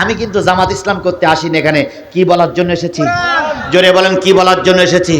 আমি কিন্তু জামাত ইসলাম করতে আসিনি এখানে। কি বলার জন্য এসেছি? জোরে বলেন, কি বলার জন্য এসেছি?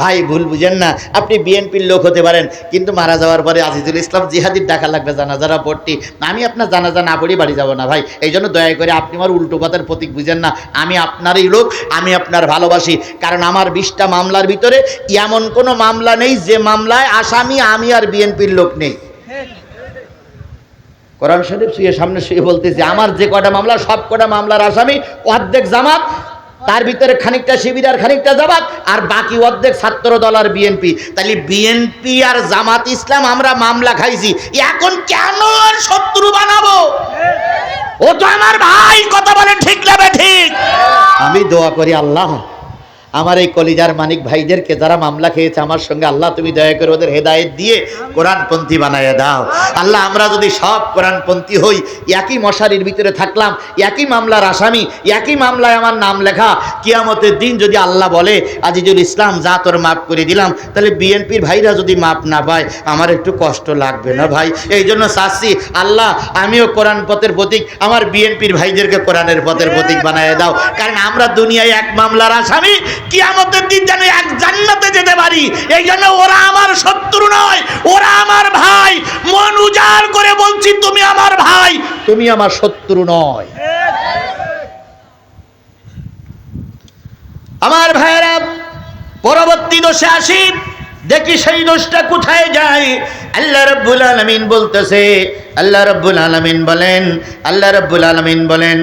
ভাই, ভুল বুঝেন না। আপনি বিএনপির লোক হতে পারেন, কিন্তু মারা যাওয়ার পরে আজিজুল ইসলাম জিহাদির ডাকা লাগবে জানাজারা ভর্তি। আমি আপনার জানাজা না পড়ি বাড়ি যাব না, ভাই। এই জন্য দয়া করে আপনি আমার উল্টো কথার প্রতীক বুঝেন না। আমি আপনারই লোক, আমি আপনার ভালোবাসি। কারণ আমার বিশটা মামলার ভিতরে এমন কোনো মামলা নেই যে মামলায় আসামি, আমি আর বিএনপির লোক নেই। কোরআন শরীফ শুয়ে সামনে শুয়ে বলতেছে, আমার যে কটা মামলা, সব কটা মামলার আসামি অর্ধেক জামাত, তার ভিতরে খানিকটা শিবির আর খানিকটা জামাত, আর বাকি অর্ধেক ছাত্র দল আর বিএনপি। তাহলে বিএনপি আর জামাত ইসলাম, আমরা মামলা খাইছি, এখন কেন আর শত্রু বানাবো? ও তো আমার ভাই, কথা বলে ঠিক না ঠিক? আমি দোয়া করি আল্লাহ। আমার এই কলিজার মানিক ভাইদেরকে যারা মামলা খেয়েছে, আমার সঙ্গে আল্লাহ তুমি দয়া করে ওদের হেদায়েত দিয়ে কোরআনপন্থী বানাইয়া দাও। আল্লাহ, আমরা যদি সব কোরআনপন্থী হই, একই মশারির ভিতরে থাকলাম, একই মামলার আসামি, একই মামলায় আমার নাম লেখা, কিয়ামতের দিন যদি আল্লাহ বলে, আজিজুল ইসলাম, যা তোর মাফ করে দিলাম, তাহলে বিএনপির ভাইরা যদি মাপ না পায়, আমার একটু কষ্ট লাগবে না ভাই? এই জন্য চাচ্ছি, আল্লাহ, আমিও কোরআন পথের প্রতীক, আমার বিএনপির ভাইদেরকে কোরআনের পথের প্রতীক বানায় দাও। কারণ আমরা দুনিয়ায় এক মামলার আসামি কিয়ামতের দিন যেন এক জান্নাতে যেতে পারি। এই জন্য ওরা আমার শত্রু নয়, ওরা আমার ভাই। মন উজাড় করে বলছি, তুমি আমার ভাই, তুমি আমার শত্রু নয়। আমার ভাইয়েরা, পরবর্তী দোষে আসি। দেখি সেই দোষটা কোথায় যায়। আল্লাহ রব্বুল আলমিন বলতেছে, আল্লাহ রব্বুল আলমিন বলেন, আল্লাহ রব্বুল আলমিন বলেন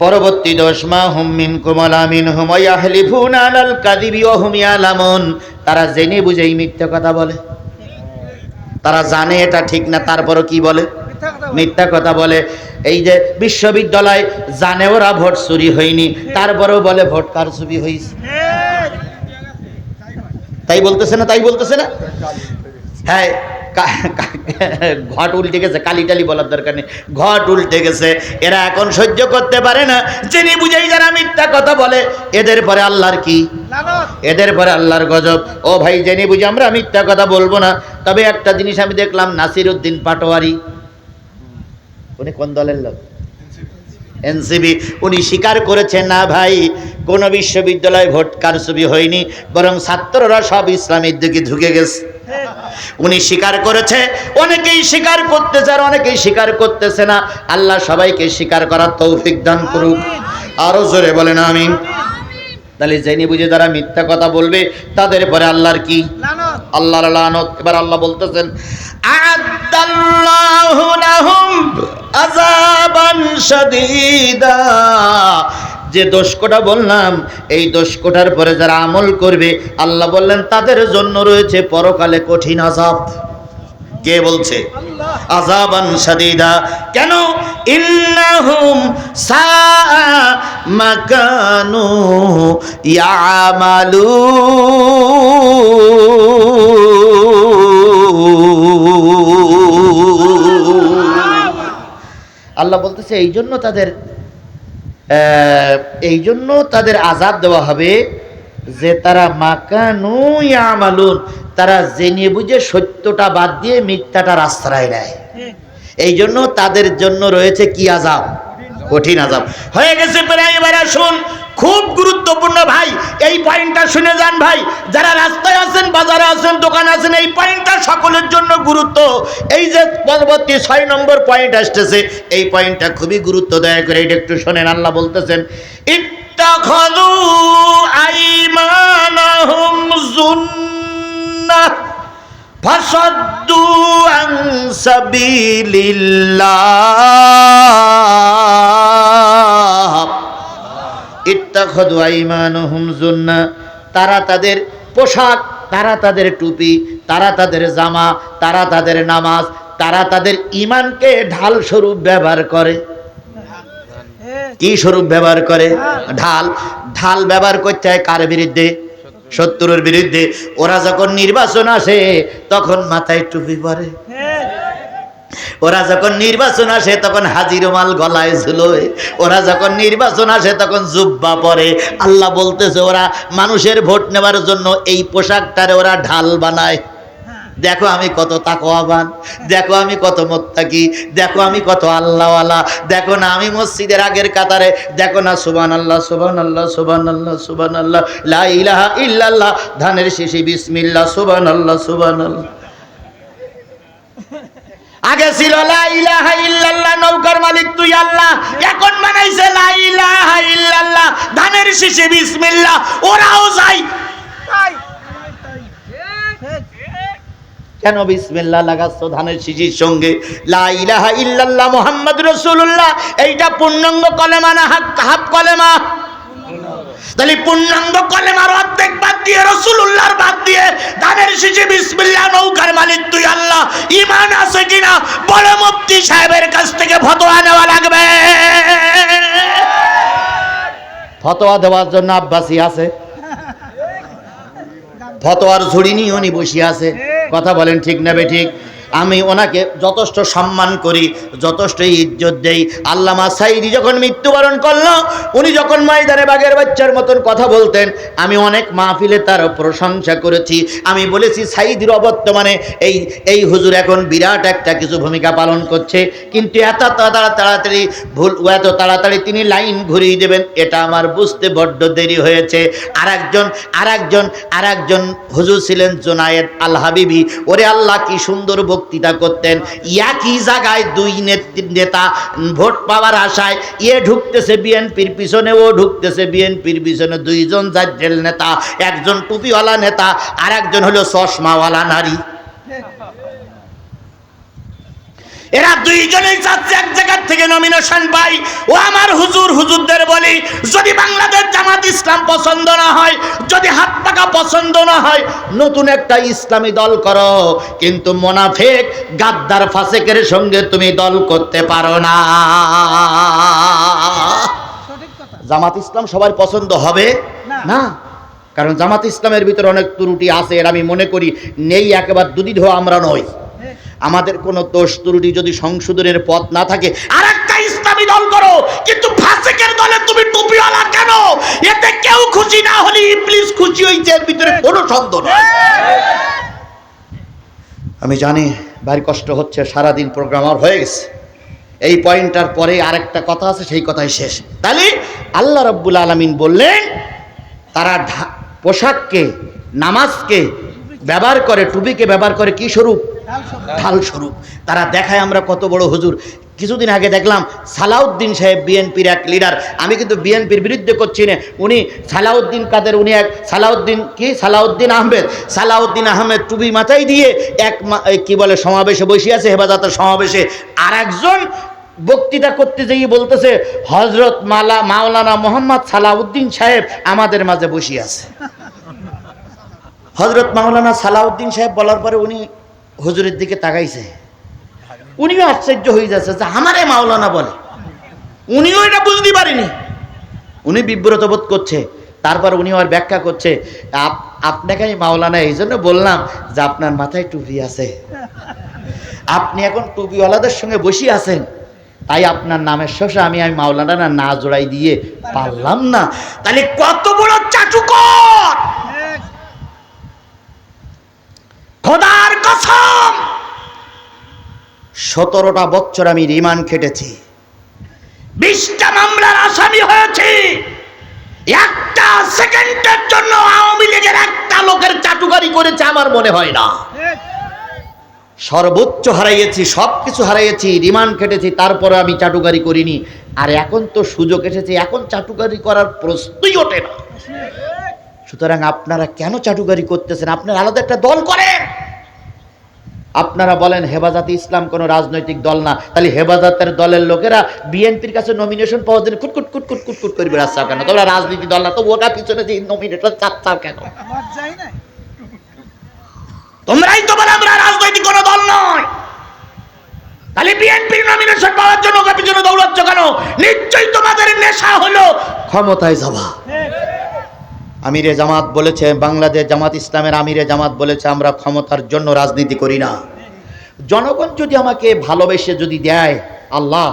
পরবর্তী দোষ মা হুমিন কুমল আমিন হুমায়াহলিফুন আলাল কাদিবি ও হুমিয়ালামুন তারা জেনে বুঝেই মিথ্যা কথা বলে। তারা জানে এটা ঠিক না তারপরও কি বলে? মিথ্যা কথা বলে। এই যে বিশ্ববিদ্যালয় জানে ওরা ভোট চুরি হয়নি তারপরেও বলে ভোট কার চুরি হয়েছে তাই বলতেছে না তাই বলতেছে না? হ্যাঁ ঘট উল্টে গেছে কালি টালি বলার দরকার নেই। ঘট উল্টে গেছে এরা এখন সহ্য করতে পারে না। জেনে বুঝেই যারা মিথ্যা কথা বলে এদের পরে আল্লাহর কি? এদের পরে আল্লাহর গজব। ও ভাই জেনে বুঝে আমরা মিথ্যা কথা বলব না তবে একটা জিনিস আমি দেখলাম নাসির উদ্দিন পাটোয়ারি। উনি কোন দলের লোক? এনসিবি উনি স্বীকার করেছেন না ভাই কোন বিশ্ববিদ্যালয়ে ভোট কারচুপি হয়নি বরং ছাত্ররা সব ইসলামের দিকে ঢুকে গেছে। উনি স্বীকার করেছে অনেকেই স্বীকার করতেছে আর অনেকেই স্বীকার করতেছে না। আল্লাহ সবাইকে স্বীকার করার তৌফিক দান করুক। আরও জোরে বলেন আমি তাহলে জেনে বুঝে যারা মিথ্যা কথা বলবে তাদের পরে আল্লাহর কি? আল্লাহর লানত। এবার আল্লাহ বলতেছেন আদাল্লাহু লাহুম শাদীদা। যে দোষকোটা বললাম, এই দোষকোটার পরে যারা আমল করবে, আল্লাহ বললেন, তাদের জন্য রয়েছে পরকালে কঠিন আযাব। কে বলছে? আযাবান শাদীদা। কেন? ইন্নাহুম সা মাকানু ইয়ামালু আল্লাহ বলতেছে এই জন্য তাদের এই জন্য তাদের আজাদ দেওয়া হবে যে তারা মাকানু আমালুন তারা জেনে বুঝে সত্যটা বাদ দিয়ে মিথ্যাটার আশ্রয় নেয়। এই জন্য তাদের জন্য রয়েছে কি আজাব কঠিন আজাব। হয়ে গেছে প্রায় এবার আসুন। খুব গুরুত্বপূর্ণ ভাই, এই পয়েন্টটা শুনে যান ভাই। যারা রাস্তায় আছেন, বাজারে আছেন, দোকানে আছেন, এই পয়েন্টটা সকলের জন্য গুরুত্ব। এই যে পরবর্তী ছয় নম্বর পয়েন্ট আসতেছে, এই পয়েন্টটা খুবই গুরুত্ব দয়া করে এটা একটু শোনেন, আল্লাহ বলতেছেন, ইত্তাখাযু আইমানাহুম জুন্নাহ ফাসাদ্দু আন সাবিলিল্লাহ। ইত্তাখাযু আইমানাহুম জুন্নাহ তারা তাদের পোশাক, তারা তাদের টুপি, তারা তাদের জামা, তারা তাদের নামাজ, তারা তাদের ইমানকে ঢাল স্বরূপ ব্যবহার করে। কি স্বরূপ ব্যবহার করে? ঢাল। ঢাল ব্যবহার করতে হয় কার বিরুদ্ধে? শত্রুর বিরুদ্ধে। ওরা যখন নির্বাচন আসে, তখন মাথায় টুপি পরে। ওরা যখন নির্বাচন আসে, তখন হাজির মাল গলায় ঝুলোয়। ওরা যখন নির্বাচন আসে, তখন জুব্বা পরে। আল্লাহ বলতেছে, ওরা মানুষের ভোট নেওয়ার জন্য এই পোশাকটারে ওরা ঢাল বানায়। দেখো আমি কত তাকওয়াবান, দেখো আমি কত মোত্তাকি, দেখো আমি কত আল্লাহওয়ালা, দেখো না আমি মসজিদের আগের কাতারে, দেখো না সুবান আল্লাহ সুবান আল্লাহ সুবান আল্লাহ সুবান আল্লাহ লা ইলাহা ইল্লাল্লাহ, ধানের শেষে বিসমিল্লাহ সুবান আল্লাহ সুবান আল্লাহ আগে ছিল লা ইলাহা ইল্লাল্লাহ নৌকার মালিক তুই আল্লাহ। এখন বানাইছে ইল্লাল্লাহ ধানের শীষে বিসমিল্লাহ। ওরাও যায়। কেন বিসমিল্লাহ লাগাচ্ছ ধানের শিশির সঙ্গে? লা ইলাহা ইল্লাল্লাহ মুহাম্মদ রাসূলুল্লাহ এইটা পূর্ণাঙ্গ কলেমা না হাফ কলেমা? তাহলে পূর্ণাঙ্গ কলেমার অর্ধেক বাদ দিয়ে রসুল্লাহর বাদ দিয়ে ধানের শিশে বিসমিল্লাহ, নৌকার মালিক তুই আল্লাহ। ইমান আছে কিনা? বড় মুফতি সাহেবের কাছ থেকে ফতোয়া নেওয়া লাগবে। ফতোয়া দেওয়ার জন্য আব্বাসি আছে। ফতোয়ার ঝুড়ি নিয়ে উনি বসে আছে। কথা বলেন ঠিক নেবে ঠিক? আমি ওনাকে যথেষ্ট সম্মান করি, যথেষ্ট ইজ্জত দেই। আল্লামা সাইদি যখন মৃত্যুবরণ করল, উনি যখন ময়দানে বাগের বাচ্চার মতন কথা বলতেন, আমি অনেক মাহফিলে তার প্রশংসা করেছি। আমি বলেছি, সাইদির অবর্তমানে এই এই হুজুর এখন বিরাট একটা কিছু ভূমিকা পালন করছে। কিন্তু এত তাড়া তাড়াতাড়ি ভুল, এত তাড়াতাড়ি তিনি লাইন ঘুরিয়ে দেবেন, এটা আমার বুঝতে বড্ড দেরি হয়েছে। আর একজন আর একজন আর একজন হুজুর ছিলেন জোনায়েদ আল হাবিবি। ওরে আল্লাহ, কি সুন্দর বক্তৃতা করতেন। একই জায়গায় দুই নেতা ভোট পাওয়ার আশায় ইয়ে ঢুকতেছে বিএনপির পিছনে, ও ঢুকতেছে বিএনপির পিছনে। দুইজন জাজ্জেল নেতা, একজন টুপিওয়ালা নেতা আর একজন হলো চশমাওয়ালা নারী। এরা দুইজনেই চাচ্ছে এক জায়গার থেকে নমিনেশন পাই। ও আমার হুজুর হুজুরদের বলি যদি বাংলাদেশ জামাত ইসলাম পছন্দ না হয় যদি হাত পাকা পছন্দ না হয় নতুন একটা ইসলামী দল করো। কিন্তু মোনাফেক গাদ্দার ফাসেকের সঙ্গে তুমি দল করতে পারো না। জামাত ইসলাম সবার পছন্দ হবে? না। কারণ জামাত ইসলামের ভিতরে অনেক ত্রুটি আছে এর আমি মনে করি নেই একেবারে দুদিধ আমরা নই। আমাদের কোনো দোষ ত্রুটি যদি সংশোধনের পথ না থাকে আর একটা ইসলামী দল করো। কিন্তু ফাসেকের দলে তুমি টুপিওয়ালা কেন? এতে কেউ খুশি না হলে ইবলিস খুশি হইছে, এর ভিতরে কোনো সন্দেহ নেই। আমি জানি ভারী কষ্ট হচ্ছে, সারাদিন প্রোগ্রাম আর হয়ে গেছে। এই পয়েন্টটার পরে আরেকটা কথা আছে, সেই কথাই শেষ। তাহলে আল্লাহ রব্বুল আলমিন বললেন, তারা পোশাককে, নামাজকে ব্যবহার করে টুপিকে ব্যবহার করে কি স্বরূপ? ঢাল স্বরূপ। তারা দেখায় আমরা কত বড় হুজুর। কিছুদিন আগে দেখলাম সালাউদ্দিন সাহেব বিএনপির এক লিডার আমি কিন্তু বিএনপির বিরুদ্ধে করছি না। উনি সালাউদ্দিন কাদের উনি এক সালাউদ্দিন কি? সালাউদ্দিন আহমেদ। সালাউদ্দিন আহমেদ টুপি মাথায় দিয়ে এক মা- কি বলে সমাবেশে বসে আছে হেফাজতের সমাবেশে। আর একজন বক্তৃতা করতে যেয়ে বলতেছে হজরত মালা মাওলানা মোহাম্মদ সালাউদ্দিন সাহেব আমাদের মাঝে বসে আছে। হজরত মাওলানা সালাউদ্দিন সাহেব বলার পরে উনি হুজুরের দিকে তাকাইছে। উনিও আশ্চর্য হয়ে যাচ্ছে যে আমারে মাওলানা বলে। উনিও এটা বুঝতে পারেনি। উনি বিব্রত বোধ করছে। তারপর উনি আর ব্যাখ্যা করছে, আপ- আপনাকে আমি মাওলানা এই জন্য বললাম যে আপনার মাথায় টুপি আছে। আপনি এখন টুপিওয়ালাদের সঙ্গে বসে আছেন। তাই আপনার নামের শেষে আমি আমি মাওলানা না না জোড়াই দিয়ে পারলাম না। তাহলে কত বড় চাটুকর! খোদার কসম। সতেরোটা বছর আমি রিমান্ড খেটেছি। বিশটা মামলার আসামি হয়েছি। একটা সেকেন্ডের জন্য আওয়ামী লীগের একটা লোকের চাটুকারি করেছে আমার মনে হয় না। সর্বোচ্চ হারাইয়েছি সব কিছু হারাইয়েছি, রিমান্ড কেটেছি তারপরে আমি চাটুকারি করিনি। আর এখন তো সুযোগ এসেছে, এখন চাটুকারি করার প্রশ্নই ওঠে না। সুতরাং আপনারা কেন চাটুকারি করতেছেন? আপনারা আলাদা একটা দল করেন। আপনারা বলেন হেফাজতে ইসলাম কোনো রাজনৈতিক দল না, তাহলে হেফাজতের দলের লোকেরা বিএনপির কাছে নমিনেশন পাওয়ার জন্য কুটকুট কুটকুট কুটকুট করে বেড়াচ্ছাও কেন? তোমরা রাজনীতি দল না, তো ওটা পিছনে যে নমিনেশন চাচ্ছাও কেন? তোমরাই তো বলে আমরা রাজনৈতিক কোনো দল নয়। তাহলে বিএনপির নমিনেশন পাওয়ার জন্য ওকে পিছনে দৌড়াচ্ছ কেন? নিশ্চয়ই তোমাদের নেশা হলো ক্ষমতায় যাওয়া। আমিরে জামাত বলেছে, বাংলাদেশ জামাত ইসলামের আমিরে জামাত বলেছে, আমরা ক্ষমতার জন্য রাজনীতি করি না। জনগণ যদি আমাকে ভালোবেসে যদি দেয়, আল্লাহ,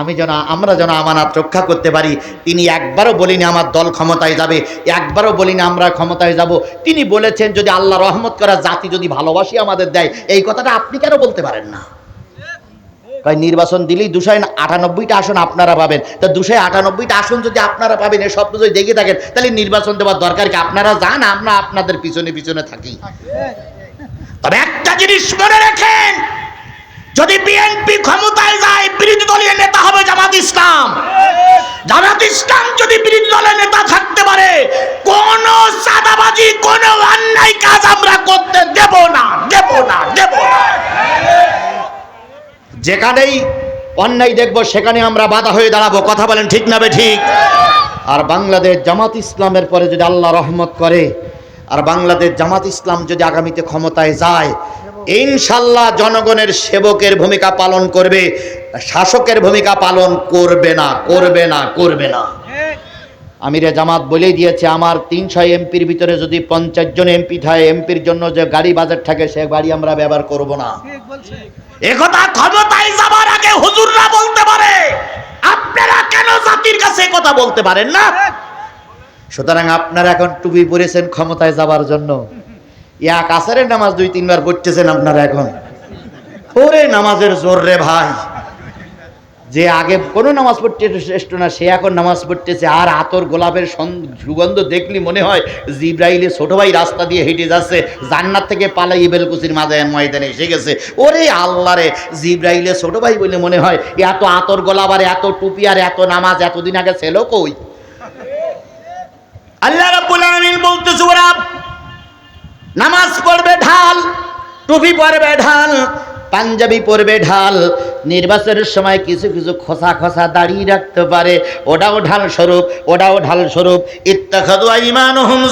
আমি যেন, আমরা যেন আমানাত রক্ষা করতে পারি। তিনি একবারও বলিনি আমার দল ক্ষমতায় যাবে, একবারও বলিনি আমরা ক্ষমতায় যাব। তিনি বলেছেন, যদি আল্লাহ রহমত করা জাতি যদি ভালোবাসি আমাদের দেয়, এই কথাটা আপনি কেন বলতে পারেন না? কয়, নির্বাচন দিলেই দুশো আটানব্বইটা আসন আপনারা পাবেন। তা দুশো আটানব্বইটা আসন যদি আপনারা পাবেন এই স্বপ্ন যদি দেখে থাকেন, তাহলে নির্বাচন দেওয়ার দরকার কি? আপনারা যান, আমরা আপনাদের পিছনে পিছনে থাকি। তবে একটা জিনিস মনে রাখেন, যদি বিএনপি ক্ষমতায় যায়, বিরোধী দলীয় নেতা হবে জামাত ইসলাম। জামাত ইসলাম যদি বিরোধী দলের নেতা থাকতে পারে, কোন সাদাবাজি কোন অন্যায় কাজ আমরা করতে দেব না দেব না দেব না। যেখানেই অন্যায় দেখব, সেখানে আমরা বাধা হয়ে দাঁড়াবো। কথা বলেন ঠিক না ঠিক? আর বাংলাদেশ জামাত ইসলামের পরে যদি আল্লাহ রহমত করে, আর বাংলাদেশ জামাত ইসলাম যদি আগামীতে ক্ষমতায় যায়, ইনশাল্লাহ জনগণের সেবকের ভূমিকা পালন করবে, শাসকের ভূমিকা পালন করবে না করবে না করবে না। আমিরে জামাত বলেই দিয়েছে আমার তিনশো এমপির ভিতরে যদি পঞ্চাশ জন এমপি থাকে এমপির জন্য যে গাড়ি বাজার থাকে সে গাড়ি আমরা ব্যবহার করব না। একথা ক্ষমতায় যাবার আগে হুজুররা বলতে পারে। আপনারা কেন জাতির কাছে কথা বলতে পারেন না? সুতরাং আপনারা এখন টুপি পরেছেন ক্ষমতায় যাবার জন্য। এক আসারের নামাজ দুই তিনবার পড়তেছেন আপনারা এখন। ওরে নামাজের জোর রে ভাই। যে আগে কোনো নামাজ পড়তে শ্রেষ্ঠ না, সে এখন নামাজ পড়তেছে। আর আতর গোলাপের সুগন্ধ দেখলি মনে হয় জিব্রাইলে ছোট ভাই রাস্তা দিয়ে হেঁটে যাচ্ছে, জান্নাত থেকে পালাই বেলকুচির মাঝে ময়দানে এসে গেছে। ওরে আল্লাহ রে, জিব্রাইলে ছোট ভাই বলে মনে হয়, এত আতর গোলাপ আর এত টুপি আর এত নামাজ এতদিন আগে ছিল কই? আল্লাহ রাব্বুল বলতেছে, ওরা নামাজ পড়বে ঢাল, টুপি পরবে ঢাল পাঞ্জাবি পরবে ঢাল। নির্বাচনের সময় কিছু কিছু খোসা খোসা দাঁড়িয়ে রাখতে পারে। ওটাও ঢাল স্বরূপ, ওটাও ঢাল স্বরূপ।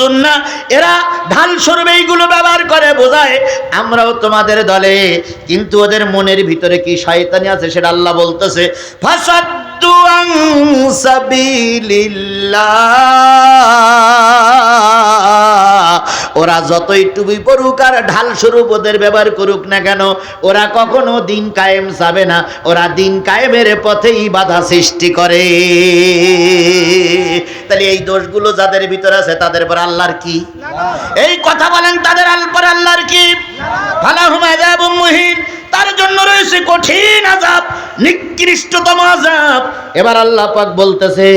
জুন্না এরা ঢাল স্বরূপ এইগুলো ব্যবহার করে, বোঝায়, আমরাও তোমাদের দলে। কিন্তু ওদের মনের ভিতরে কি শয়তানি আছে সেটা আল্লাহ বলতেছে, ফাসাদ্দু আন ওরা যতই টুবি পড়ুক আর ঢাল স্বরূপ ওদের ব্যবহার করুক না কেন ওরা কখনো দিন কায়েম যাবে না। ওরা দিন কায়েমের পথেই বাধা সৃষ্টি করে। তাহলে এই দোষগুলো যাদের ভিতরে আছে তাদের পর আল্লাহর কি? এই কথা বলেন তাদের আল্পর আল্লাহর কি? ফালাহুম আযাবুম মুহিন। তার জন্য রয়েছে কঠিন আযাব, নিকৃষ্টতম আযাব। এবার আল্লাহ পাক বলতেছে,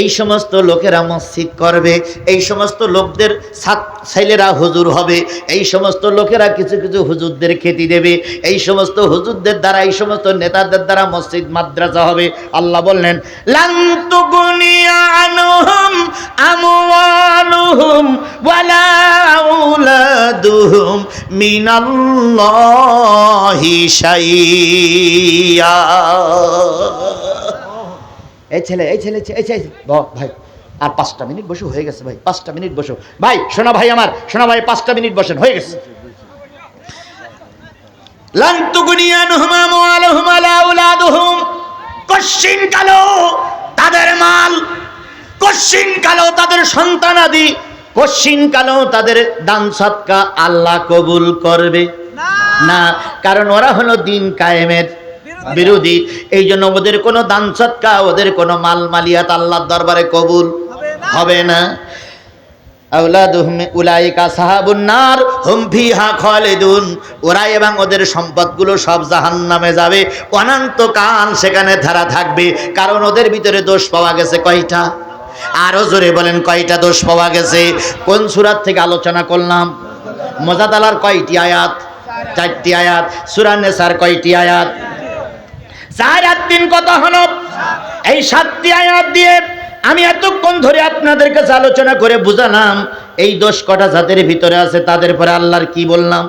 এই সমস্ত লোকেরা মসজিদ করবে, এই সমস্ত লোকদের ছেলেরা হুজুর হবে, এই সমস্ত লোকেরা কিছু কিছু হুজুরদের খেতি দেবে, এই সমস্ত হুজুরদের দ্বারা, এই সমস্ত নেতাদের দ্বারা মসজিদ, মাদ্রাসা হবে। আল্লাহ বললেন লান্তুগুনিয়া আনহুম আমওয়ালুহুম ওয়ালা আউলাদুহুম মিনাল্লাহি শাইয়া। এই ছেলে এই ছেলে এই ছেলে ভাই আর পাঁচটা মিনিট বসে হয়ে গেছে ভাই পাঁচটা মিনিট বসো। ভাই শোনা ভাই আমার শোনা ভাই পাঁচটা মিনিট বসেন হয়ে গেছে। তাদের মাল কশ্চিন কালো তাদের সন্তান সন্তানাদি। কশ্চিন কালো তাদের দান সৎকা আল্লাহ কবুল করবে? না। কারণ ওরা হলো দিন কায়েমের বিরোধী। এই জন্য ওদের কোনো দান সৎকা ওদের কোনো মাল মালিয়াত আল্লাহর দরবারে কবুল হবে না। উলাইকা সাহাবুন নার হুম ফিহা খালিদুন। ওরা এবং ওদের সম্পদগুলো সব জাহান্নামে যাবে। অনন্তকাল সেখানে ধারা থাকবে। কারণ ওদের ভিতরে দোষ পাওয়া গেছে কয়টা? আরও জোরে বলেন, কয়টা দোষ পাওয়া গেছে? কোন সুরাত থেকে আলোচনা করলাম? মজাদালার কয়টি আয়াত? চারটি আয়াত। সুরান্নেসার কয়টি আয়াত? চার আর তিন কত হলো? এই সাতটি আয়াত দিয়ে আমি এতক্ষণ ধরে আপনাদের কাছে আলোচনা করে বুঝালাম, এই দোষ কটা জাতের ভিতরে আছে, তাদের পরে আল্লাহর কি বললাম?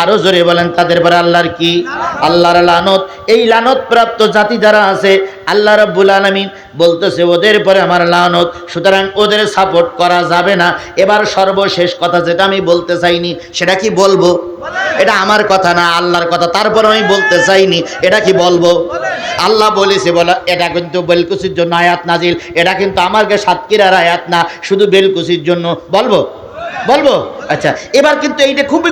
আরও জোরে বলেন, তাদের পরে আল্লাহর কি? আল্লাহর লানত। এই লানত প্রাপ্ত জাতি যারা আছে, আল্লাহ রাব্বুল আলামিন বলতেছে, ওদের পরে আমার লানত। সুতরাং ওদের সাপোর্ট করা যাবে না। এবার সর্বশেষ কথা যেটা আমি বলতে চাইনি, সেটা কি বলব? এটা আমার কথা না, আল্লাহর কথা। তারপর আমি বলতে চাইনি, এটা কি বলব? আল্লাহ বলেছে, বলা, এটা কিন্তু বেলকুচির জন্য আয়াত নাজিল। এটা কিন্তু আমাকে সাতকিরার আয়াত না, শুধু বেলকুচির জন্য। বলব? বলব? আচ্ছা এবার কিন্তু এইটা খুবই